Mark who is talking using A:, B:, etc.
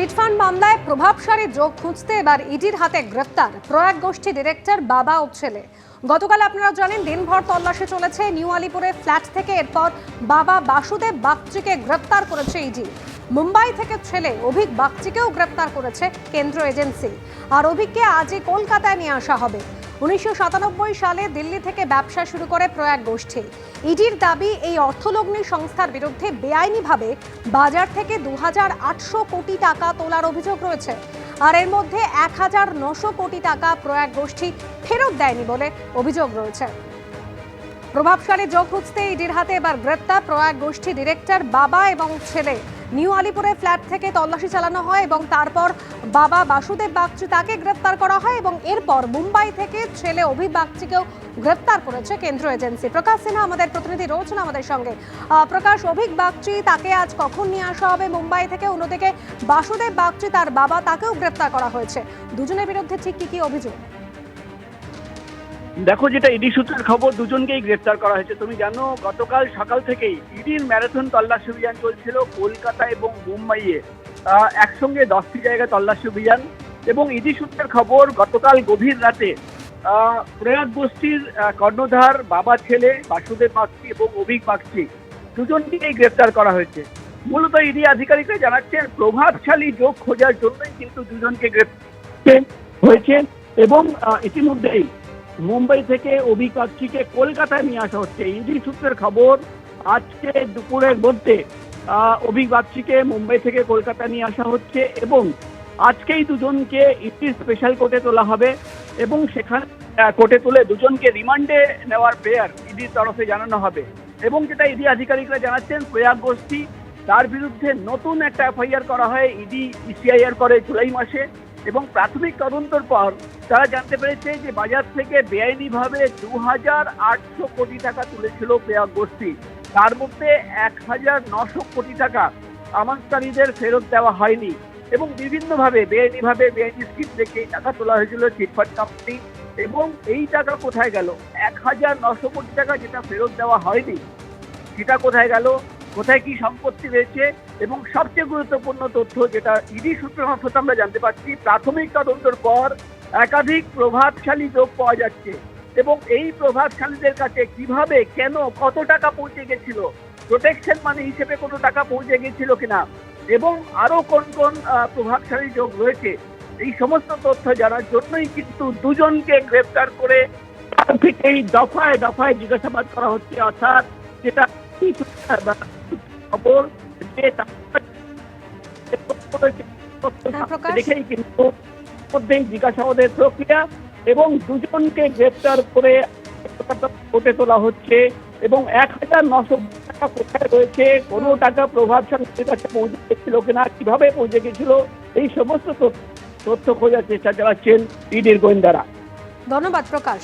A: Chit fund মামলায় প্রভাবশালী যোগ খুঁজতে এবার ইডির হাতে গ্রেপ্তার প্রয়াগ গোষ্ঠী ডিরেক্টর বাবা ও ছেলে। গতকাল আপনারা জানেন, দিনভর তল্লাশি চলেছে। নিউ আলিপুরে ফ্ল্যাট থেকে এরপর বাবা বাসুদেব বাগচিকে গ্রেপ্তার করেছে ইডি। মুম্বাই থেকে ছেলে অভিক বাগচিকেও গ্রেপ্তার করেছে কেন্দ্র এজেন্সি। আর অভিককে আজই কলকাতায় নিয়ে আসা হবে। উনিশশো সাতানব্বই সালে দিল্লি থেকে ব্যবসা শুরু করে প্রয়াগ গোষ্ঠী। ইডির দাবি, এই অর্থলগ্নি সংস্থার বিরুদ্ধে বেআইনিভাবে বাজার থেকে দু হাজার আটশো কোটি টাকা তোলার অভিযোগ রয়েছে। আর এর মধ্যে এক কোটি টাকা প্রয়াগ গোষ্ঠী ফেরত দেয়নি বলে অভিযোগ রয়েছে। প্রভাবশালী যোগ খুঁজতে ইডির হাতে এবার গ্রেপ্তার প্রয়াগ গোষ্ঠী ডিরেক্টর বাবা এবং ছেলে। নিউ আলিপুরে ফ্ল্যাট থেকে তল্লাশি চালানো হয় এবং তারপর বাবা বাসুদেব বাগচি তাকে গ্রেপ্তার করা হয় এবং এরপর মুম্বাই থেকে ছেলে অভি বাগচিকেও গ্রেপ্তার করেছে কেন্দ্র এজেন্সি। প্রকাশ সিনহা আমাদের প্রতিনিধি রয়েছেন আমাদের সঙ্গে। প্রকাশ, অভিক বাগচি তাকে আজ কখন নিয়ে আসা হবে? মুম্বাই থেকে অন্যদিকে বাসুদেব বাগচি তার বাবা তাকেও গ্রেপ্তার করা হয়েছে। দুজনের বিরুদ্ধে ঠিক কি কি অভিযোগ?
B: দেখো যেটা ইডি সূত্রের খবর দুজনকেই গ্রেফতার করা হয়েছে। তুমি জানো গতকাল সকাল থেকেই ইডির ম্যারাথন তল্লাশি অভিযান চলছিল কলকাতা এবং মুম্বাইয়ে। একসঙ্গে দশটি জায়গায় তল্লাশি অভিযান এবং ইডি সূত্রের খবর গতকাল গভীর রাতে আহ, প্রয়াগ গোষ্ঠীর কর্ণধার বাবা ছেলে বাসুদেব বাগচি এবং অভিক বাগচি দুজনকেই গ্রেফতার করা হয়েছে। মূলত ইডি আধিকারিকরা জানাচ্ছেন প্রভাবশালী যোগ খোঁজার জন্যই কিন্তু দুজনকে গ্রেফতার হয়েছে এবং ইতিমধ্যেই মুম্বাই থেকে অভিক বাগচিকে কলকাতায় নিয়ে আসা হচ্ছে। ইডি সূত্রের খবর আজকে দুপুরের মধ্যে আহ, অভিক মুম্বাই থেকে কলকাতা নিয়ে আসা হচ্ছে এবং আজকেই দুজনকে ইডি স্পেশাল কোর্টে তোলা হবে এবং সেখানে কোর্টে তুলে দুজনকে রিমান্ডে নেওয়ার প্রেয়ার ইডির তরফে জানানো হবে। এবং যেটা ইডি আধিকারিকরা জানাচ্ছেন প্রয়াগ গোষ্ঠী তার বিরুদ্ধে নতুন একটা এফআইআর করা হয়। ইডি ইসিআইআর করে জুলাই মাসে। এবং প্রাথমিক তদন্তর পর তারা জানতে পেরেছে যে বাজার থেকে বেআইনিভাবে দু হাজার আটশো কোটি টাকা তুলেছিল প্রয়াগ গোষ্ঠী। তার মধ্যে এক হাজার নশো কোটি টাকা আমানতকারীদের ফেরত দেওয়া হয়নি এবং বিভিন্নভাবে বেআইনিভাবে বেআইনি স্কিম থেকে টাকা তোলা হয়েছিল চিটফান্ড কোম্পানি এবং এই টাকা কোথায় গেল? এক হাজার নশো কোটি টাকা যেটা ফেরত দেওয়া হয়নি, সেটা কোথায় গেল? কোথায় কি সম্পত্তি রয়েছে এবং সবচেয়ে গুরুত্বপূর্ণ তথ্য যেটা ইডি সূত্র মারফত আমরা জানতে পারছি, প্রাথমিক তদন্তর পর একাধিক প্রভাবশালী যোগ পাওয়া যাচ্ছে এবং এই প্রভাবশালীদের কাছে কীভাবে, কেন, কত টাকা পৌঁছে গেছিল প্রোটেকশন মানি হিসেবে কোনো টাকা পৌঁছে গেছিল কিনা এবং আরও কোন কোন প্রভাবশালী যোগ রয়েছে, এই সমস্ত তথ্য জানার জন্যই কিন্তু দুজনকে গ্রেফতার করে থেকেই দফায় দফায় জিজ্ঞাসাবাদ করা হচ্ছে। অর্থাৎ যেটা এই খবর যে
A: হ্যাঁ,
B: দেখেই কিন্তু মধ্যেই জিজ্ঞাসাবাদের প্রক্রিয়া এবং দুজনকে গ্রেপ্তার করে কোর্টে তোলা হচ্ছে এবং এক হাজার নশো টাকা কোথায় রয়েছে কোনো টাকা প্রভাবশালীদের কাছে পৌঁছে গেছিল কিনা কীভাবে পৌঁছে গেছিল এই সমস্ত তথ্য- তথ্য খোঁজার চেষ্টা চালাচ্ছেন ইডির গোয়েন্দারা।
A: ধন্যবাদ প্রকাশ।